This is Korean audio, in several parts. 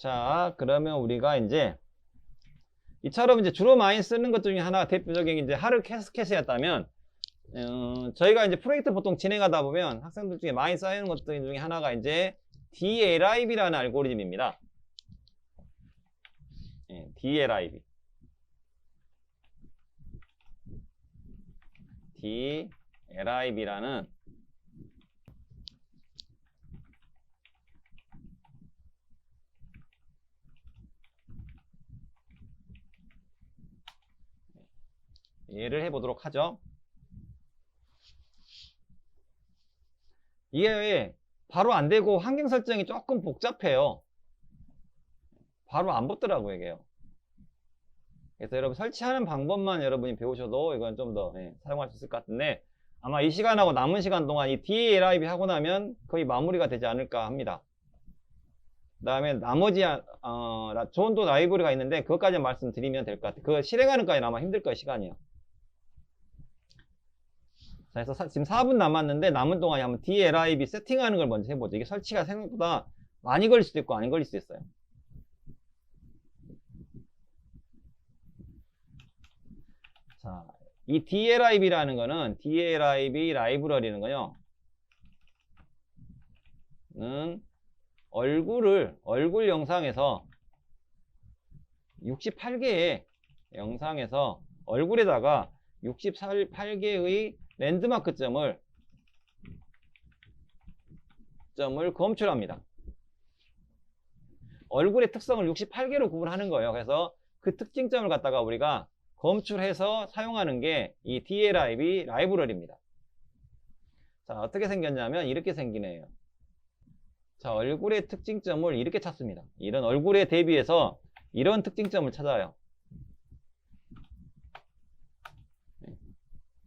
자, 그러면 우리가 이제 이처럼 이제 주로 많이 쓰는 것 중에 하나가 대표적인 이제 하루 캐스켓이었다면 어, 저희가 이제 프로젝트 보통 진행하다 보면 학생들 중에 많이 쌓이는 것들 중에 하나가 이제 DLIB라는 알고리즘입니다. 예, DLIB. DLIB라는 예를 해보도록 하죠. 이게 바로 안 되고 환경 설정이 조금 복잡해요. 바로 안 붙더라고요, 이게요. 그래서 여러분 설치하는 방법만 여러분이 배우셔도 이건 좀더 사용할 수 있을 것 같은데 아마 이 시간하고 남은 시간 동안 이 DLIB 하고 나면 거의 마무리가 되지 않을까 합니다. 그 다음에 나머지 어, 존도 라이브러리가 있는데 그것까지 말씀드리면 될 것 같아요. 그거 실행하는 까지는 아마 힘들 거예요, 시간이요. 자, 그래서 사- 지금 4분 남았는데 남은 동안에 한번 DLIB 세팅하는 걸 먼저 해보죠. 이게 설치가 생각보다 많이 걸릴 수도 있고 안 걸릴 수도 있어요. 자, 이 DLIB라는 거는 DLIB 라이브러리는 거요. 는 얼굴을 얼굴 영상에서 68개의 영상에서 얼굴에다가 68개의 랜드마크 점을 점을 검출합니다. 얼굴의 특성을 68개로 구분하는 거예요. 그래서 그 특징점을 갖다가 우리가 검출해서 사용하는 게 이 DLIB 라이브러리입니다. 자, 어떻게 생겼냐면 이렇게 생기네요. 자, 얼굴의 특징점을 이렇게 찾습니다. 이런 얼굴에 대비해서 이런 특징점을 찾아요.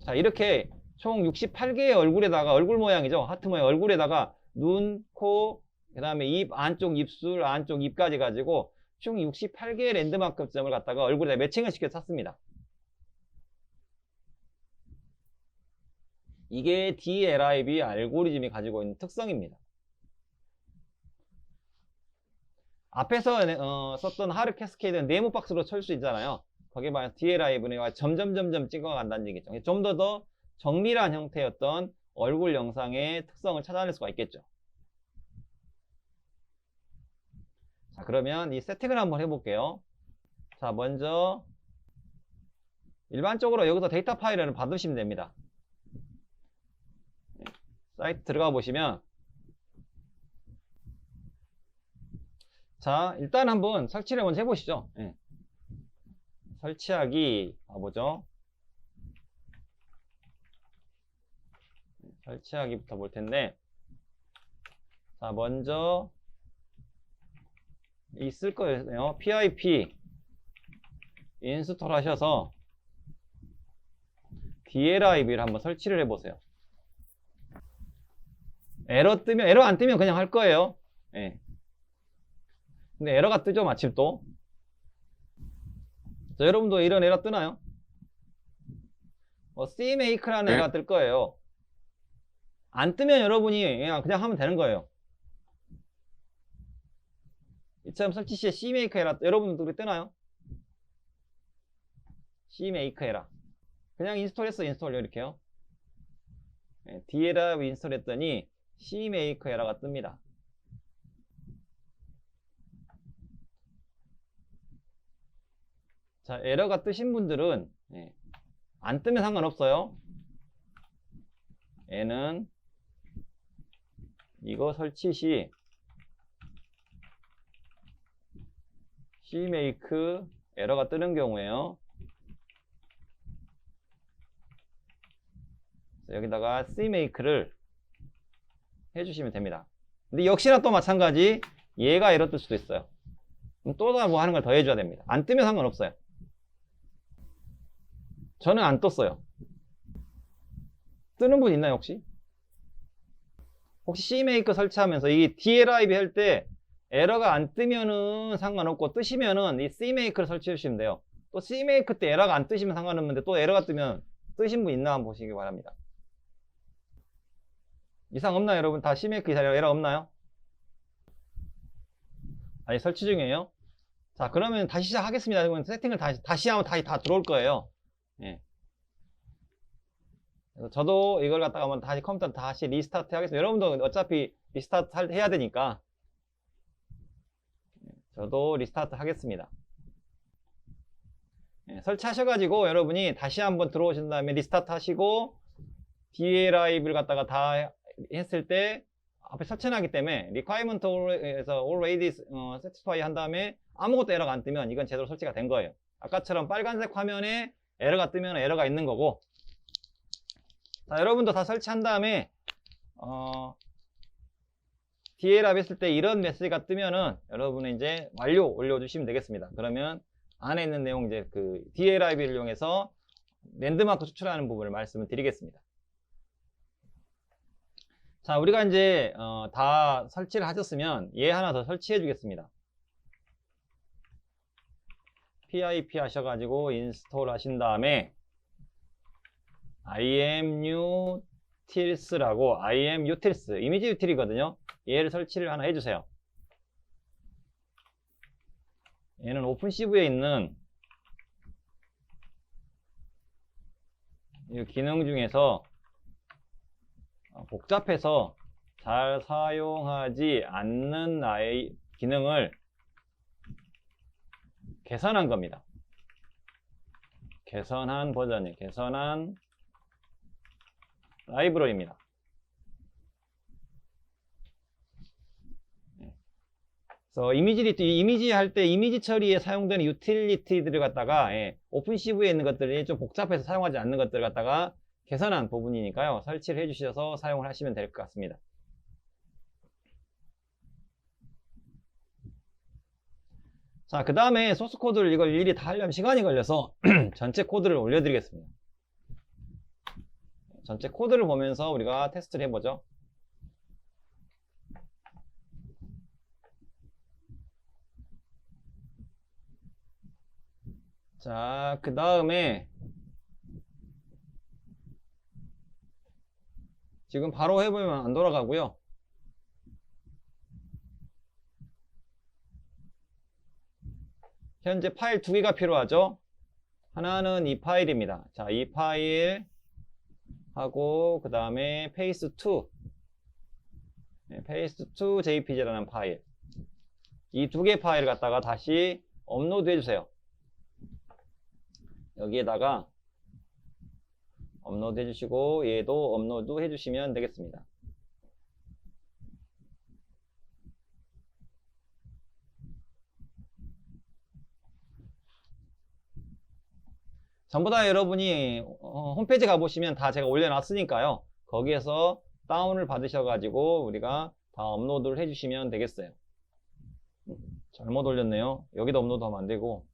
자, 이렇게 총 68개의 얼굴에다가 얼굴 모양이죠. 하트 모양 얼굴에다가 눈, 코, 그 다음에 입, 안쪽 입술, 안쪽 입까지 가지고 총 68개의 랜드마크 점을 갖다가 얼굴에다 매칭을 시켜 샀습니다. 이게 DLIB 알고리즘이 가지고 있는 특성입니다. 앞에서 어, 썼던 하르 캐스케이드는 네모 박스로 칠수 있잖아요. 거기에 말해 DLIV는 점점 점점 찍어간다는 얘기죠. 좀 더 더 정밀한 형태였던 얼굴 영상의 특성을 찾아낼 수가 있겠죠. 자, 그러면 이 세팅을 한번 해볼게요. 자, 먼저 일반적으로 여기서 데이터 파일을 받으시면 됩니다. 네, 사이트 들어가 보시면 자, 일단 한번 설치를 먼저 해보시죠. 예. 설치하기 가보죠. 설치하기부터 볼 텐데, 자, 먼저 있을 거예요. PIP 인스톨 하셔서 DLIB를 한번 설치를 해보세요. 에러 뜨면, 에러 안 뜨면 그냥 할 거예요. 예. 근데 에러가 뜨죠, 마침 또. 자, 여러분도 이런 에러 뜨나요? 뭐, CMake라는 네. 에러가 뜰 거예요. 안 뜨면 여러분이 그냥, 하면 되는 거예요. 이처럼 설치 시에 CMake 에러, 여러분도 그게 뜨나요? CMake 에러. 그냥 인스톨했어, 인스톨요, 이렇게요. 네, DLL 인스톨 했더니 CMake 에러가 뜹니다. 자, 에러가 뜨신 분들은 예, 안 뜨면 상관없어요. 얘는 이거 설치 시 CMake 에러가 뜨는 경우에요. 자, 여기다가 CMake를 해주시면 됩니다. 근데 역시나 또 마찬가지 얘가 에러 뜰 수도 있어요. 또뭐 하는 걸 더 해줘야 됩니다. 안 뜨면 상관없어요. 저는 안 떴어요. 뜨는 분 있나요, 혹시? 혹시 CMake 설치하면서 이 DLIB 할 때 에러가 안 뜨면은 상관없고 뜨시면은 이 CMake를 설치해 주시면 돼요. 또 CMake 때 에러가 안 뜨시면 상관없는데 또 에러가 뜨면 뜨신 분 있나 한번 보시기 바랍니다. 이상 없나요, 여러분? 다 CMake 이상 에러 없나요? 아니 설치 중이에요. 자 그러면 다시 시작하겠습니다. 그러면 세팅을 다시 다시 하면 다시 다 들어올 거예요. 예. 저도 이걸 갖다가 한번 다시 컴퓨터 다시 리스타트 하겠습니다. 여러분도 어차피 리스타트 할- 해야 되니까 예, 저도 리스타트 하겠습니다. 예, 설치하셔가지고 여러분이 다시 한번 들어오신 다음에 리스타트 하시고 DLIV를 갖다가 다 했을 때 앞에 설치하기 때문에 requirement에서 already 어, satisfy 한 다음에 아무것도 에러가 안 뜨면 이건 제대로 설치가 된 거예요. 아까처럼 빨간색 화면에 에러가 뜨면 에러가 있는 거고 자, 여러분도 다 설치한 다음에 어, DLR 했을 때 이런 메시지가 뜨면은 여러분은 이제 완료 올려주시면 되겠습니다. 그러면 안에 있는 내용 이제 그 DLIV를 이용해서 랜드마크 추출하는 부분을 말씀을 드리겠습니다. 자, 우리가 이제 어, 다 설치를 하셨으면 얘 하나 더 설치해 주겠습니다. PIP 하셔가지고 인스톨 하신 다음에 imutils,라고 imutils 이미지 유틸이거든요. 얘를 설치를 하나 해주세요. 얘는 오픈CV에 있는 이 기능 중에서 어, 복잡해서 잘 사용하지 않는 나의 기능을 개선한 겁니다. 개선한 버전이 개선한 라이브러리입니다. 네. 그래서 이미지 리트, 이미지 할 때 이미지 처리에 사용되는 유틸리티들을 갖다가 예, 오픈CV에 있는 것들이 좀 복잡해서 사용하지 않는 것들을 갖다가 개선한 부분이니까요. 설치를 해주셔서 사용을 하시면 될 것 같습니다. 자, 그 다음에 소스 코드를 이걸 일일이 다 하려면 시간이 걸려서 전체 코드를 올려드리겠습니다. 전체 코드를 보면서 우리가 테스트를 해보죠. 자, 그 다음에 지금 바로 해보면 안 돌아가고요. 현재 파일 두 개가 필요하죠. 하나는 이 파일입니다. 자, 이 파일 하고 그 다음에 paste2 네, paste2 jpg라는 파일 이 두 개 파일을 갖다가 다시 업로드 해주세요. 여기에다가 업로드 해주시고 얘도 업로드 해주시면 되겠습니다. 전부 다 여러분이 어, 홈페이지 가보시면 다 제가 올려놨으니까요. 거기에서 다운을 받으셔가지고 우리가 다 업로드를 해주시면 되겠어요. 음, 잘못 올렸네요. 여기다 업로드하면 안 되고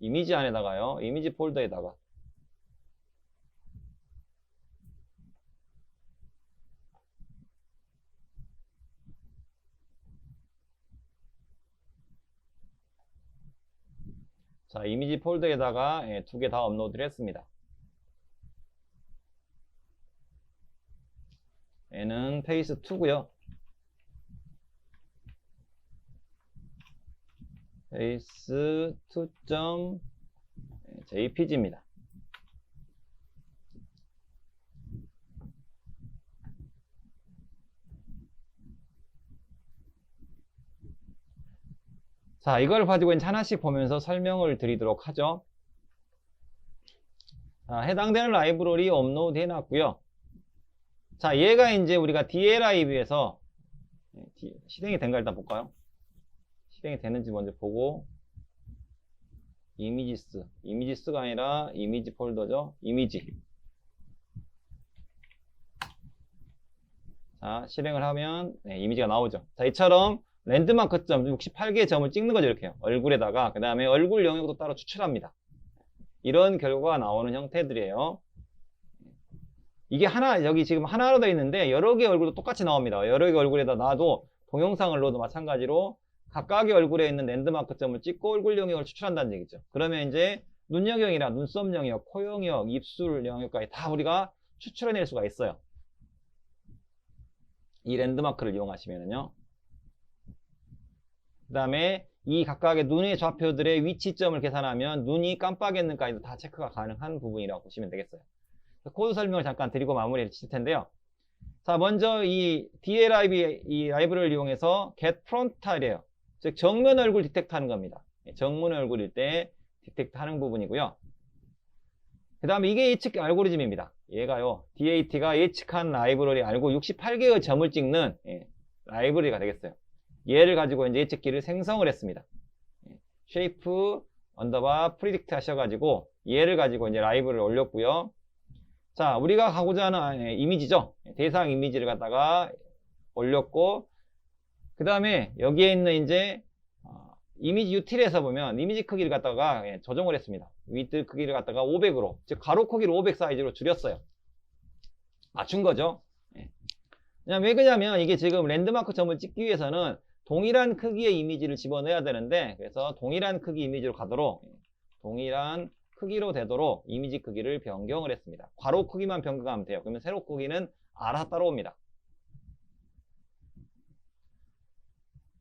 이미지 안에다가요. 이미지 폴더에다가 자, 이미지 폴더에다가 예, 두개 다 업로드를 했습니다. 얘는 페이스 2고요. 페이스 2.jpg입니다. 자, 이걸 가지고 이제 하나씩 보면서 설명을 드리도록 하죠. 자, 해당되는 라이브러리 업로드 해놨고요. 자, 얘가 이제 우리가 DLIV에서 실행이 된가 일단 볼까요? 실행이 되는지 먼저 보고 이미지스, 이미지스가 아니라 이미지 폴더죠. 이미지. 자, 실행을 하면 네, 이미지가 나오죠. 자, 이처럼 랜드마크 점 68개의 점을 찍는 거죠 이렇게요 얼굴에다가. 그 다음에 얼굴 영역도 따로 추출합니다. 이런 결과가 나오는 형태들이에요. 이게 하나 여기 지금 하나로 되어 있는데 여러 개의 얼굴도 똑같이 나옵니다. 여러 개의 얼굴에다 놔도 동영상을 넣어도 마찬가지로 각각의 얼굴에 있는 랜드마크 점을 찍고 얼굴 영역을 추출한다는 얘기죠. 그러면 이제 눈 영역이나 눈썹 영역, 코 영역, 입술 영역까지 다 우리가 추출해낼 수가 있어요. 이 랜드마크를 이용하시면은요 그 다음에 이 각각의 눈의 좌표들의 위치점을 계산하면 눈이 깜빡했는까지도 다 체크가 가능한 부분이라고 보시면 되겠어요. 코드 설명을 잠깐 드리고 마무리를 칠 텐데요. 자, 먼저 이 DLIB 이 라이브러리를 이용해서 get frontal이에요. 즉 정면 얼굴 디텍트 하는 겁니다. 예, 정면 얼굴일 때 디텍트 하는 부분이고요. 그 다음에 이게 예측 알고리즘입니다. 얘가요. DAT가 예측한 라이브러리 알고 68개의 점을 찍는 예, 라이브러리가 되겠어요. 얘를 가지고 이제 예측기를 생성을 했습니다. 예, shape 언더바 predict 하셔가지고 얘를 가지고 이제 라이브를 올렸고요. 자, 우리가 가고자 하는 예, 이미지죠. 대상 이미지를 갖다가 올렸고, 그 다음에 여기에 있는 이제 어, 이미지 유틸에서 보면 이미지 크기를 갖다가 예, 조정을 했습니다. 위드 크기를 갖다가 500으로, 즉 가로 크기를 500 사이즈로 줄였어요. 맞춘 거죠. 예. 그냥 왜 그러냐면 이게 지금 랜드마크 점을 찍기 위해서는 동일한 크기의 이미지를 집어넣어야 되는데 그래서 동일한 크기 이미지로 가도록 예, 동일한 크기로 되도록 이미지 크기를 변경을 했습니다. 괄호 크기만 변경하면 돼요. 그러면 세로 크기는 알아서 따라옵니다.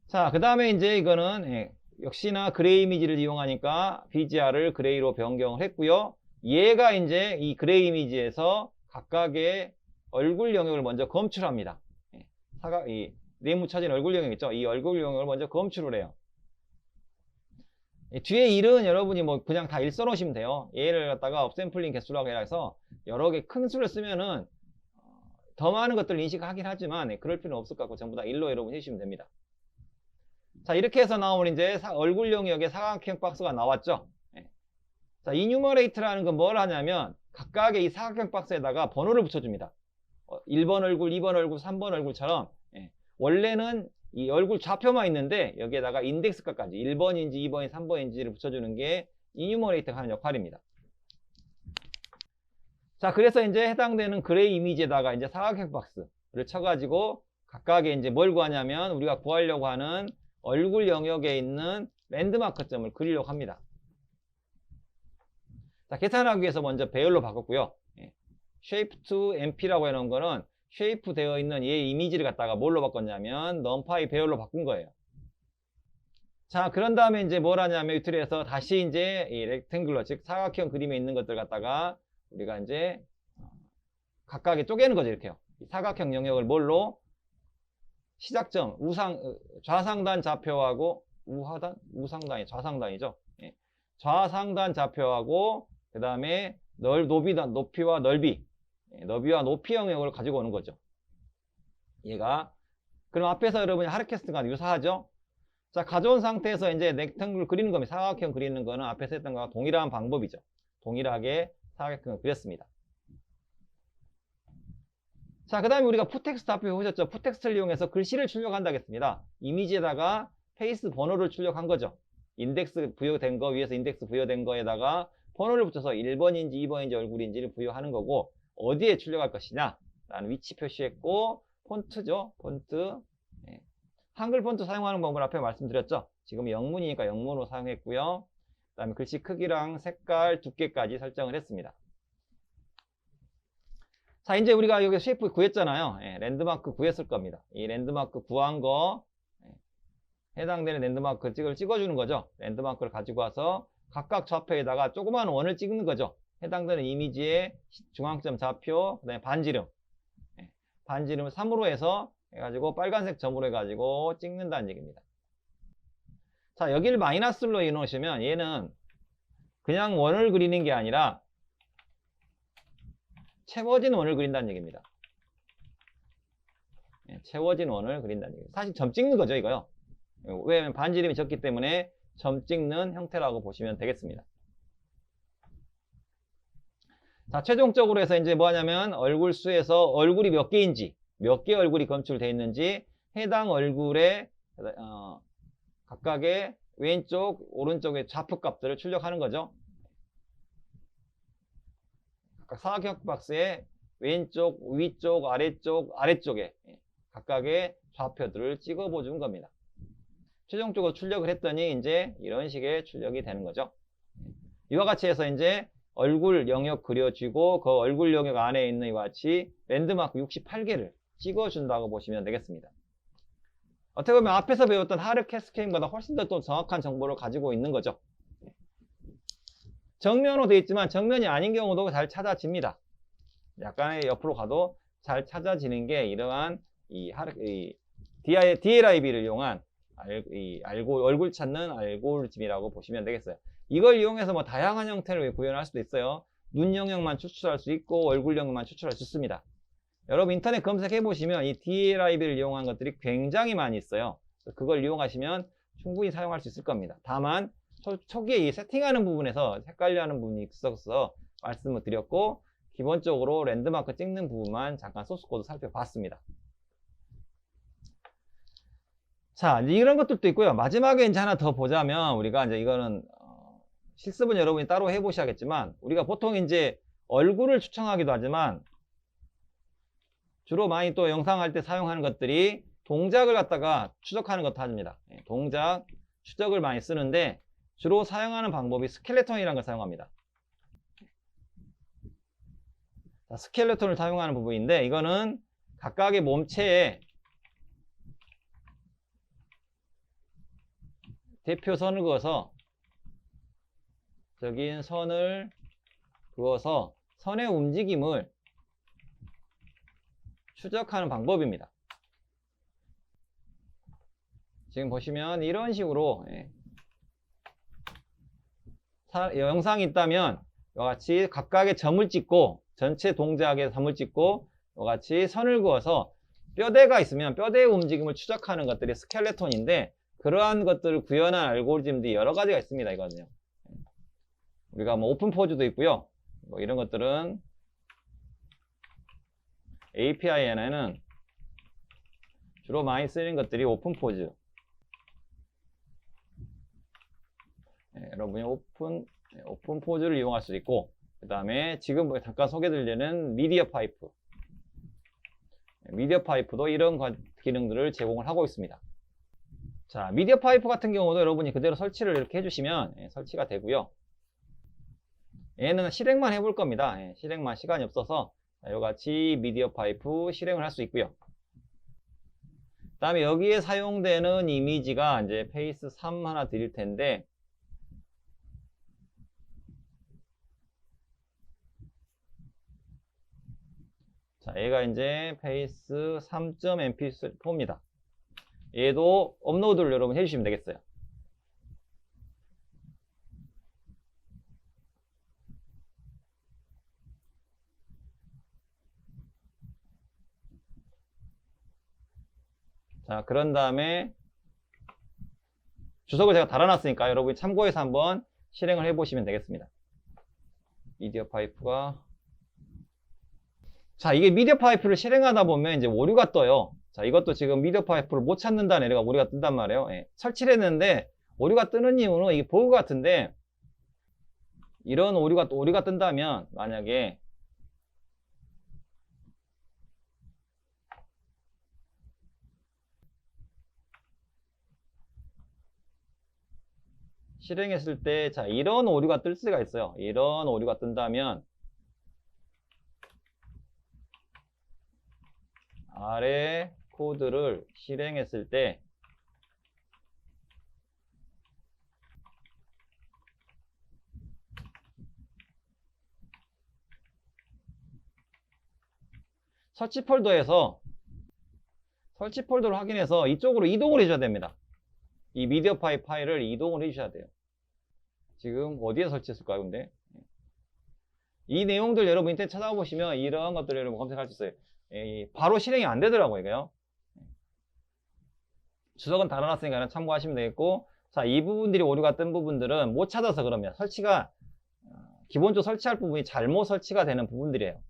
자, 그 다음에 이제 이거는 예, 역시나 그레이 이미지를 이용하니까 BGR을 그레이로 변경을 했고요. 얘가 이제 이 그레이 이미지에서 각각의 얼굴 영역을 먼저 검출합니다. 예, 사각, 이 네모쳐진 얼굴 영역 있죠? 이 얼굴 영역을 먼저 검출을 해요. 이 뒤에 일은 여러분이 뭐 그냥 다 일 써놓으시면 돼요. 얘를 갖다가 업샘플링 개수라고 해서 여러 개 큰 수를 쓰면은 어, 더 많은 것들을 인식하긴 하지만 예, 그럴 필요는 없을 것 같고 전부 다 일로 여러분 해주시면 됩니다. 자 이렇게 해서 나온 이제 사- 얼굴 영역의 사각형 박스가 나왔죠. 예. 자 이뉴머레이트라는 건 뭘 하냐면 각각의 이 사각형 박스에다가 번호를 붙여줍니다. 어, 1번 얼굴, 2번 얼굴, 3번 얼굴처럼 예. 원래는 이 얼굴 좌표만 있는데 여기에다가 인덱스 값까지 1번인지 2번인지 3번인지를 붙여주는 게 이뉴머레이터가 하는 역할입니다. 자, 그래서 이제 해당되는 그레이 이미지에다가 이제 사각형 박스를 쳐가지고 각각의 이제 뭘 구하냐면 우리가 구하려고 하는 얼굴 영역에 있는 랜드마크점을 그리려고 합니다. 자, 계산하기 위해서 먼저 배열로 바꿨고요. 예. shape to mp라고 해놓은 거는 쉐이프 되어 있는 얘 이미지를 갖다가 뭘로 바꿨냐면 numPy 배열로 바꾼 거예요. 자, 그런 다음에 이제 뭘 하냐면 유틸에서 다시 이제 이 렉탱글러, 즉 사각형 그림에 있는 것들 갖다가 우리가 이제 어, 각각에 쪼개는 거죠, 이렇게요. 이 사각형 영역을 뭘로 시작점, 우상, 어, 좌상단 좌표하고 우하단, 우상단이 좌상단이죠. 예. 좌상단 좌표하고 그 다음에 넓, 높이단, 높이와 넓이 예, 너비와 높이 영역을 가지고 오는 거죠. 얘가. 그럼 앞에서 여러분이 하르캐스트가 유사하죠? 자, 가져온 상태에서 이제 넥탱글 그리는 겁니다. 사각형 그리는 거는 앞에서 했던 거와 동일한 방법이죠. 동일하게 사각형을 그렸습니다. 자, 그 다음에 우리가 푸텍스트 앞에 보셨죠? 푸텍스트를 이용해서 글씨를 출력한다 했습니다. 이미지에다가 페이스 번호를 출력한 거죠. 인덱스 부여된 거 위에서 인덱스 부여된 거에다가 번호를 붙여서 1번인지 2번인지 얼굴인지를 부여하는 거고 어디에 출력할 것이냐? 라는 위치 표시했고 폰트죠? 폰트. 예. 한글 폰트 사용하는 방법을 앞에 말씀드렸죠? 지금 영문이니까 영문으로 사용했고요. 그 다음에 글씨 크기랑 색깔 두께까지 설정을 했습니다. 자 이제 우리가 여기 쉐이프 구했잖아요. 예, 랜드마크 구했을 겁니다. 이 랜드마크 구한 거 예, 해당되는 랜드마크 찍을 찍어주는 거죠. 랜드마크를 가지고 와서 각각 좌표에다가 조그마한 원을 찍는 거죠 해당되는 이미지의 중앙점 좌표, 그 다음에 반지름. 예, 반지름을 3으로 해서 해가지고 빨간색 점으로 해가지고 찍는다는 얘기입니다. 자, 여기를 마이너스로 해놓으시면 얘는 그냥 원을 그리는 게 아니라 채워진 원을 그린다는 얘기입니다. 예, 채워진 원을 그린다는 얘기입니다. 사실 점 찍는 거죠, 이거요. 왜냐면 반지름이 적기 때문에 점 찍는 형태라고 보시면 되겠습니다. 자, 최종적으로 해서 이제 뭐 하냐면 얼굴 수에서 얼굴이 몇 개인지, 몇 개 얼굴이 검출되어 있는지 해당 얼굴의 어, 각각의 왼쪽, 오른쪽의 좌표 값들을 출력하는 거죠. 각각 사각형 박스의 왼쪽, 위쪽, 아래쪽, 아래쪽에 각각의 좌표들을 찍어 보 준 겁니다. 최종적으로 출력을 했더니 이제 이런 식의 출력이 되는 거죠. 이와 같이 해서 이제 얼굴 영역 그려주고 그 얼굴 영역 안에 있는 이와 같이 랜드마크 68개를 찍어준다고 보시면 되겠습니다. 어떻게 보면 앞에서 배웠던 하르 캐스케인보다 훨씬 더 또 정확한 정보를 가지고 있는 거죠. 정면으로 되어 있지만 정면이 아닌 경우도 잘 찾아집니다. 약간의 옆으로 가도 잘 찾아지는 게 이러한 이 하르, 이 DLIB를 이용한 알, 이 알고, 얼굴 찾는 알고리즘이라고 보시면 되겠어요. 이걸 이용해서 뭐 다양한 형태를 구현할 수도 있어요. 눈 영역만 추출할 수 있고 얼굴 영역만 추출할 수 있습니다. 여러분 인터넷 검색해 보시면 이 DLIB를 이용한 것들이 굉장히 많이 있어요. 그걸 이용하시면 충분히 사용할 수 있을 겁니다. 다만 초, 초기에 이 세팅하는 부분에서 헷갈려하는 부분이 있어서 말씀을 드렸고 기본적으로 랜드마크 찍는 부분만 잠깐 소스 코드 살펴봤습니다. 자, 이런 것들도 있고요. 마지막에 이제 하나 더 보자면 우리가 이제 이거는 어, 실습은 여러분이 따로 해보셔야겠지만 우리가 보통 이제 얼굴을 추천하기도 하지만 주로 많이 또 영상 할 때 사용하는 것들이 동작을 갖다가 추적하는 것도 합니다. 예, 동작 추적을 많이 쓰는데 주로 사용하는 방법이 스켈레톤이라는 걸 사용합니다. 자, 스켈레톤을 사용하는 부분인데 이거는 각각의 몸체에 대표선을 그어서 저긴 선을 그어서 선의 움직임을 추적하는 방법입니다. 지금 보시면 이런 식으로 예. 사- 영상이 있다면 이와 같이 각각의 점을 찍고 전체 동작에 점을 찍고 이와 같이 선을 그어서 뼈대가 있으면 뼈대의 움직임을 추적하는 것들이 스켈레톤인데 그러한 것들을 구현한 알고리즘들이 여러 가지가 있습니다. 이거는요. 우리가 뭐 오픈 포즈도 있고요. 뭐 이런 것들은 API에는 주로 많이 쓰는 것들이 오픈 포즈. 네, 여러분이 오픈 네, 오픈 포즈를 이용할 수 있고 그 다음에 지금 뭐 잠깐 소개드리려는 미디어 파이프 네, 미디어 파이프도 이런 과- 기능들을 제공을 하고 있습니다 자 미디어 파이프 같은 경우도 여러분이 그대로 설치를 이렇게 해주시면 예, 설치가 되고요 얘는 실행만 해볼 겁니다 예, 실행만 시간이 없어서 이같이 미디어 파이프 실행을 할 수 있고요 그 다음에 여기에 사용되는 이미지가 이제 페이스 3 하나 드릴 텐데 자, 얘가 이제 페이스 3.mp4입니다. 얘도 업로드를 여러분 해주시면 되겠어요. 자, 그런 다음에 주석을 제가 달아놨으니까 여러분이 참고해서 한번 실행을 해보시면 되겠습니다. 미디어 파이프가 자, 이게 미디어 파이프를 실행하다 보면 이제 오류가 떠요. 자, 이것도 지금 미디어 파이프를 못 찾는다는 애가 오류가 뜬단 말이에요. 예, 설치를 했는데 오류가 뜨는 이유는 이게 버그 같은데 이런 오류가 또 오류가 뜬다면 만약에 실행했을 때 자, 이런 오류가 뜰 수가 있어요. 이런 오류가 뜬다면 아래 코드를 실행했을 때 설치 폴더에서 설치 폴더를 확인해서 이쪽으로 이동을 해줘야 됩니다. 이 미디어 파일 파일을 이동을 해주셔야 돼요. 지금 어디에 설치했을까요, 근데? 이 내용들 여러분 인터넷 찾아보시면 이런 것들 여러분 검색할 수 있어요. 이 바로 실행이 안 되더라고요, 이거요. 주석은 달아놨으니까 참고하시면 되겠고, 자, 이 부분들이 오류가 뜬 부분들은 못 찾아서 그러면 설치가, 어, 기본적으로 설치할 부분이 잘못 설치가 되는 부분들이에요.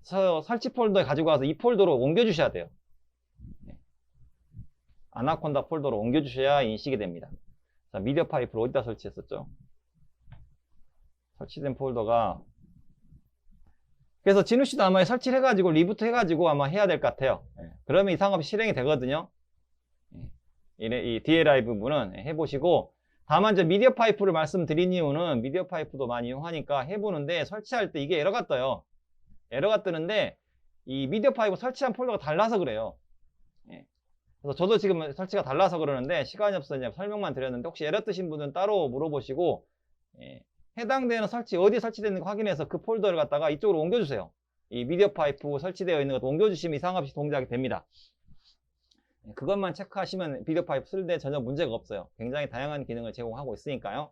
그래서 설치 폴더에 가지고 와서 이 폴더로 옮겨주셔야 돼요. 네. 아나콘다 폴더로 옮겨주셔야 인식이 됩니다. 자, 미디어 파이프를 어디다 설치했었죠? 설치된 폴더가 그래서 진우 씨도 아마 설치를 해가지고 리부트 해가지고 아마 해야 될 것 같아요. 예. 그러면 이상 없이 실행이 되거든요. 예. 이, 이 DLI 부분은 해보시고 다만 이제 미디어 파이프를 말씀드린 이유는 미디어 파이프도 많이 이용하니까 해보는데 설치할 때 이게 에러가 떠요. 에러가 뜨는데 이 미디어 파이프 설치한 폴더가 달라서 그래요. 예. 그래서 저도 지금 설치가 달라서 그러는데 시간이 없어서 설명만 드렸는데 혹시 에러 뜨신 분은 따로 물어보시고 예, 해당되는 설치 어디 설치되는지 확인해서 그 폴더를 갖다가 이쪽으로 옮겨주세요. 이 미디어 파이프 설치되어 있는 것 옮겨주시면 이상 없이 동작이 됩니다. 예, 그것만 체크하시면 미디어 파이프 쓸 때 전혀 문제가 없어요. 굉장히 다양한 기능을 제공하고 있으니까요.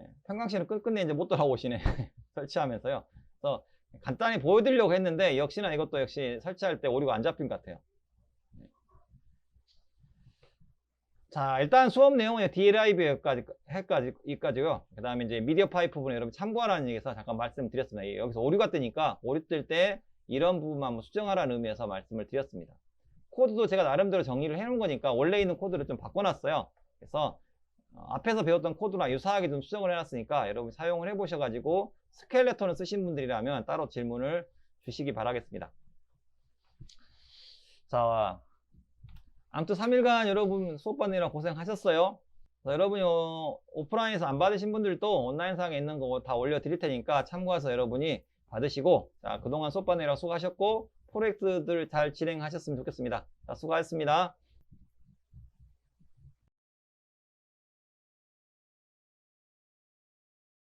예, 평강씨는 끝끝내 이제 못 돌아오시네. 설치하면서요. 그래서 간단히 보여드리려고 했는데 역시나 이것도 역시 설치할 때 오류가 안 잡힌 것 같아요. 자, 일단 수업 내용은 DLIB 여기까지, 해까지, 여기까지고요. 그 다음에 이제 미디어 파이프 부분 여러분 참고하라는 얘기에서 잠깐 말씀드렸습니다. 예, 여기서 오류가 뜨니까 오류 뜰 때 이런 부분만 한번 수정하라는 의미에서 말씀을 드렸습니다. 코드도 제가 나름대로 정리를 해놓은 거니까 원래 있는 코드를 좀 바꿔놨어요. 그래서 어, 앞에서 배웠던 코드랑 유사하게 좀 수정을 해놨으니까 여러분 사용을 해보셔가지고 스켈레톤을 쓰신 분들이라면 따로 질문을 주시기 바라겠습니다. 자, 아무튼 3일간 여러분 수업 받느라 고생하셨어요. 자, 여러분이 어, 오프라인에서 안 받으신 분들도 온라인상에 있는 거 다 올려드릴 테니까 참고해서 여러분이 받으시고 자, 그동안 수업 받느라 수고하셨고 프로젝트들 잘 진행하셨으면 좋겠습니다. 자, 수고하셨습니다.